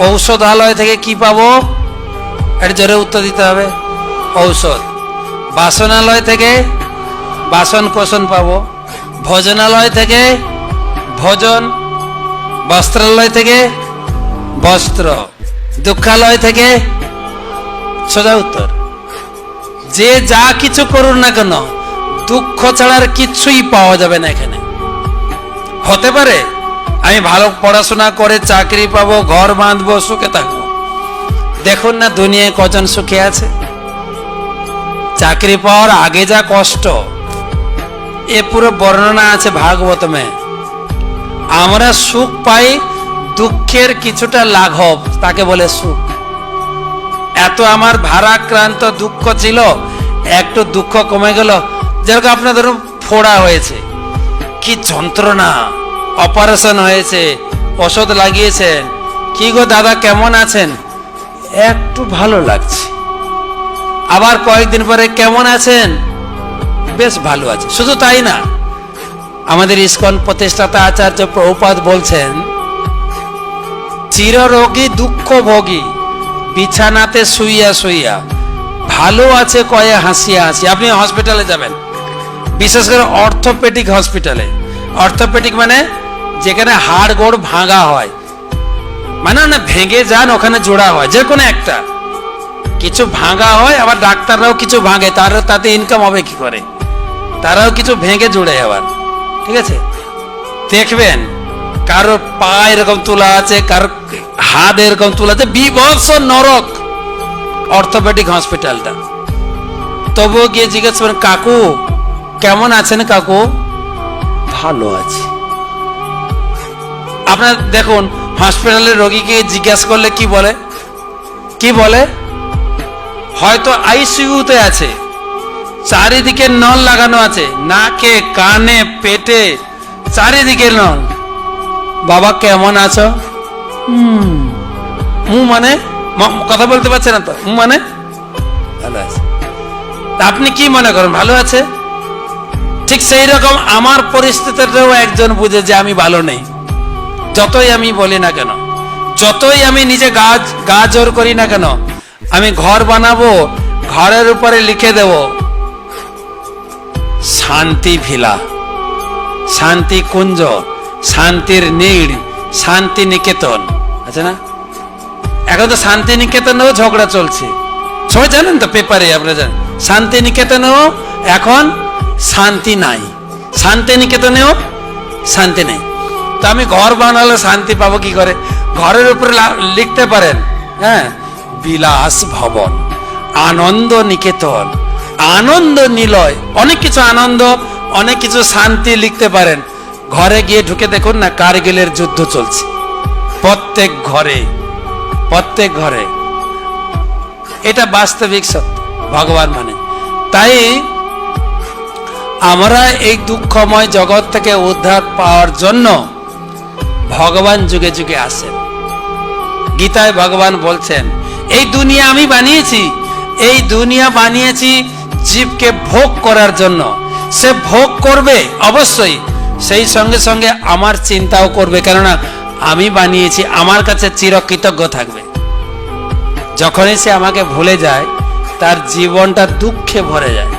ঔষধালয় থেকে কি পাবো? এটা জোরে উত্তর দিতে হবে। ঔষধ। বাসনালয় থেকে বাসন কোষণ পাবো। ভোজনালয় থেকে ভোজন। বস্ত্রালয় থেকে বস্ত্র। দুঃখালয় থেকে সোজা উত্তর। যে যা কিছু করুন না কেন দুঃখ ছাড়ার কিছুই পাওয়া যাবে না এখানে। হতে পারে আমি ভালো পড়াশোনা করে চাকরি পাবো, ঘর বাঁধবো, সুখে থাকব। দেখুন না দুনিয়ায় কজন সুখে আছে? চাকরি পাওয়ার আগে যা কষ্ট, এ পুরো বর্ণনা আছে ভাগবতমে আমরা সুখ পাই দুঃখের কিছুটা লাঘব, তাকে বলে সুখ। এত আমার ভারাক্রান্ত দুঃখ ছিল, একটু দুঃখ কমে গেল। যেরকম আপনার ধরুন ফোড়া হয়েছে। কি যন্ত্রণা। অপারেশন হয়েছে ওষুধ লাগিয়েছেন কি গো দাদা কেমন আছেন? একটু ভালো লাগছে। আবার কয়েকদিন পরে কেমন আছেন? বেশ ভালো আছে। শুধু তাই না আমাদের ইস্কন প্রতিষ্ঠাতা আচার্য প্রভুপাদ বলছেন চিররোগী দুঃখ ভোগী বিছানাতে শুইয়া শুইয়া ভালো আছে কয়ে হাসিয়া হাসি। আপনি হসপিটালে যাবেন। বিশেষ করে অর্থোপেডিক হসপিটালে অর্থোপেডিক মানে যেখানে হাড় গোড় ভাঙা হয়। মানে না ভেঙে যান, ওখানে জোড়া হয়, যে কোনো একটা। কিছু ভাঙা হয়, আবার ডাক্তাররাও কিছু ভাঙে, তার তাতে ইনকাম হবে কি করে? তারাও কিছু ভেঙে জুড়ে আবার, ঠিক আছে? দেখবেন, কারও পা এরকম তোলা আছে, কারও হাত এরকম তোলা আছে বিভৎস নরক অর্থোপেডিক হসপিটালটা তবুও গিয়ে জিজ্ঞেস করেন, কাকু, কেমন আছেন কাকু? ভালো আছে। আপনার দেখুন হসপিটালের রোগীকে জিজ্ঞাসা করলে কি বলে? কি বলে? হয়তো আইসিইউতে আছে। চারিদিকে নল লাগানো আছে। নাকে কানে পেটে চারিদিকে নল। বাবা কেমন আছো? হুম। মানে? কথা বলতে পারছে না তো? মানে? ভালো আছে। আপনি কি মনে করেন ভালো আছে? ঠিক সেই রকম আমার পরিস্থিতিটাও একজন বুঝে যে আমি ভালো নেই। যতই আমি বলি না কেন, যতই আমি নিজে গাছ গা জোর করি না কেন, আমি ঘর বানাবো, ঘরের উপরে লিখে দেব, শান্তি ভিলা, শান্তি কুঞ্জ, শান্তির নীড়, শান্তি নিকেতন, আছে না? এখন তো শান্তি নিকেতনেও ঝগড়া চলছে। সবাই জানেন তো পেপারে আপনারা জানেন, শান্তি নিকেতনেও এখন শান্তি নাই, শান্তি নিকেতনেও শান্তি নেই। তো আমি ঘর বানালে শান্তি পাবো কি করে? ঘরের উপরে লিখতে পারেন হ্যাঁ? বিলাস ভবন, আনন্দ নিকেতন, আনন্দ নিলয়, অনেক কিছু আনন্দ, অনেক কিছু শান্তি লিখতে পারেন। ঘরে গিয়ে ঢুকে দেখুন না কারগিলের যুদ্ধ চলছে। প্রত্যেক ঘরে প্রত্যেক ঘরে। এটা বাস্তবিক সত্য, ভগবান মানে। তাই আমরা এই দুঃখময় জগৎ থেকে উদ্ধার পাওয়ার জন্য ভগবান যুগে যুগে আসেন। গীতায় ভগবান বলছেন, এই দুনিয়া আমি বানিয়েছি। এই দুনিয়া বানিয়েছি জীবকে ভোগ করার জন্য। সে ভোগ করবে অবশ্যই। সেই সঙ্গে সঙ্গে আমার চিন্তাও করবে, কেননা আমি বানিয়েছি, আমার কাছে চিরকৃতজ্ঞ থাকবে। যখনই সে আমাকে ভুলে যায়, তার জীবনটা দুঃখে ভরে যায়।